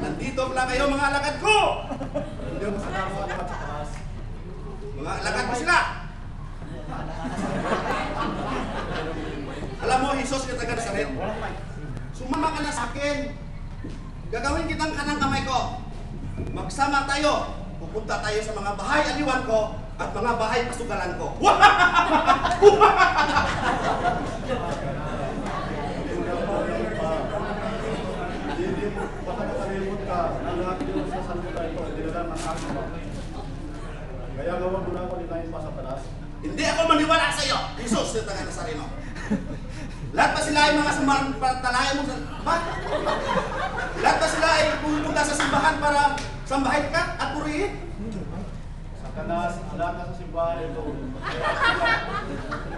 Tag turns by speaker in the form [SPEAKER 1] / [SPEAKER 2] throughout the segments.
[SPEAKER 1] Nandito pala kayo mga alagad ko!
[SPEAKER 2] Hindi mo sa kama at sa taas.
[SPEAKER 1] Mga alagad ko sila! Alam mo, Jesus ka taga Nazaret. Sumama ka na sa akin. Gagawin kitang kanang kamay ko. Magsama tayo. Pupunta tayo sa mga bahay aliwan ko at mga bahay pasugalan ko.
[SPEAKER 2] Hindi mo, baka makalimot ka na lahat yun sa sanlibutan ito, dinalan ng aking ama. Kaya gawin mo na ako nilayin pa sa taas.
[SPEAKER 1] Hindi ako maniwala sa iyo. Jesus ka taga Nazareno. Lahat pa sila ay mga sumampatalayan mo sa... Ba? Lahat pa sila ay pupunta sa simbahan para sambahin ka at purihin?
[SPEAKER 2] Sa kanas, lahat na sa simbahan ito.
[SPEAKER 1] Sandali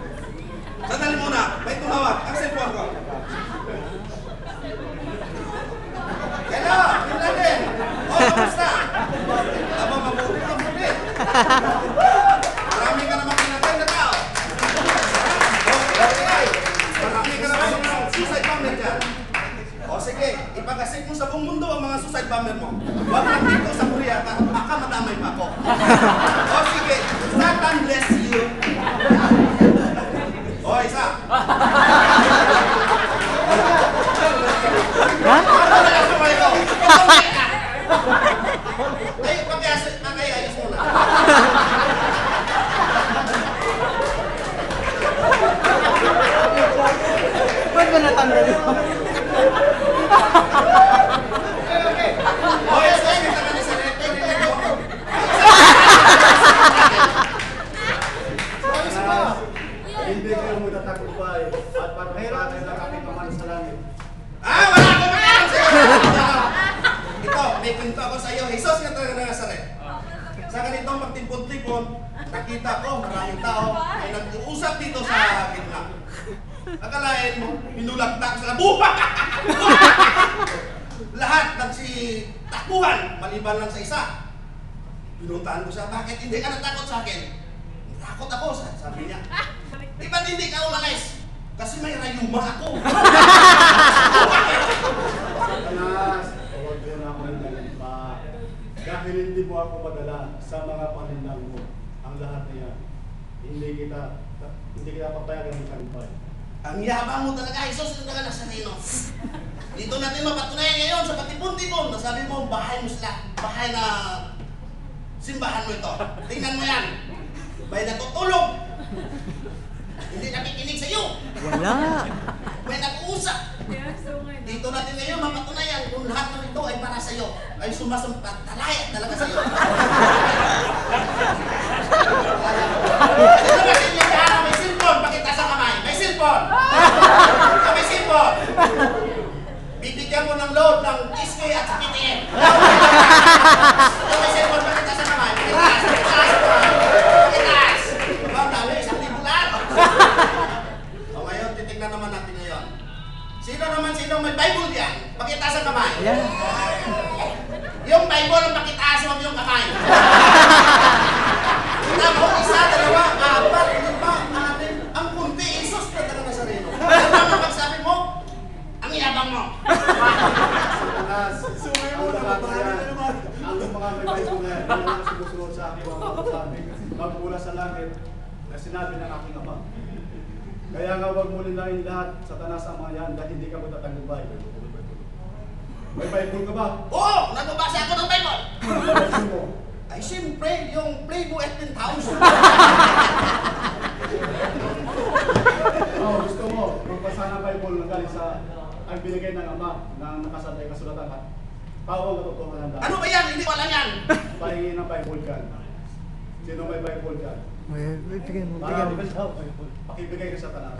[SPEAKER 1] Marami ka naman pinatay na tao. Marami ka naman mga suicide bomber dyan. O sige, ipagasik mo sa buong mundo ang mga suicide bomber mo. Huwag lang dito sa Korea, ka, baka madamay pa ako. Nakita ko maraming tao ay nag-uusap dito sa gitna. Akalain mo, minulagtak sa buha! Lahat nagsitakbuhan, maliban lang sa isa. Pinuntahan ko siya, bakit hindi ka natakot sa akin? Takot ako, sa- sabi niya. Di ba't hindi ka umalis? Kasi may rayuma ako.
[SPEAKER 2] Kanas, huwag na ako nilayin pa. Dahil hindi mo ako madala sa mga panindang mo. Ang lahat niya, hindi kita, hindi kita papayagan ng tagumpay.
[SPEAKER 1] Ang yabang mo talaga, Jesus, yung talaga nasa reino. Dito natin mapatunayan ngayon sa patipon-tipon. Nasabi mo, bahay mo sila. Bahay na simbahan mo ito. Tingnan mo yan. May natutulog. Hindi nakikinig sa iyo.
[SPEAKER 3] Wala.
[SPEAKER 1] May nag-uusap. Dito natin ngayon mapatunayan kung lahat ng ito ay para sa iyo. Ay sumasampat. Talaya talaga sa iyo. Ito natin yung kaya may cellphone. Pakita sa kamay. May may cellphone. Bibigyan mo ng load ng SK at sa KTM. Ito may cellphone. Pakita sa kamay. Pakitas. Pakitas. Pakitas. Diba, ang dami. Isang libo lahat. O ngayon, titignan naman natin ngayon. Sino naman sino may Bible diyan? Pakita sa kamay.
[SPEAKER 3] Yan.
[SPEAKER 1] Yung Bible ang pakitaas, huwag yung kamay. Tama, isa, dalawa, apat, lima, anim. Ang kunti, Isus na talaga sa rino. Ano naman pagsabi mo? Ang yabang mo.
[SPEAKER 2] Kanas, ang lahat na yan, ang mga yan, yung mga sumusunod sa akin, mga kapasabi, magmula sa langit, na sinabi ng aking ama. Kaya nga huwag mo nilain lahat sa tanas ang mga yan dahil hindi ka matatagumpay. May Bible ka ba?
[SPEAKER 1] Oo, nagbabasa ako ng Bible.
[SPEAKER 2] Mo?
[SPEAKER 1] Ay, siyempre, yung Playboy at 10,000.
[SPEAKER 2] Oh, gusto mo, magbasa ng Bible na galing sa ang binigay ng Ama na nakasantay kasulatan at Bawal na pagpapalang.
[SPEAKER 1] Ano ba yan? Hindi ko alam yan.
[SPEAKER 2] Pahingin ng Bible dyan. Sino may Bible dyan?
[SPEAKER 3] May, may tingin mo.
[SPEAKER 2] Para
[SPEAKER 3] mo
[SPEAKER 2] sa Bible. Pakibigay ka sa tanan.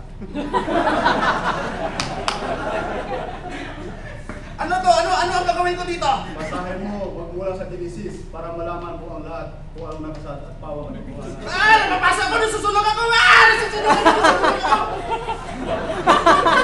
[SPEAKER 1] ano to? Ano ano ang gagawin ko dito?
[SPEAKER 2] Basahin mo, wag mula sa Genesis para malaman mo ang lahat kung ano nakasad at pawa ng Quran.
[SPEAKER 1] Ah! Napapasa ko! Nasusunog ako! Ah! Nasusunog ako! Nasusunog ako!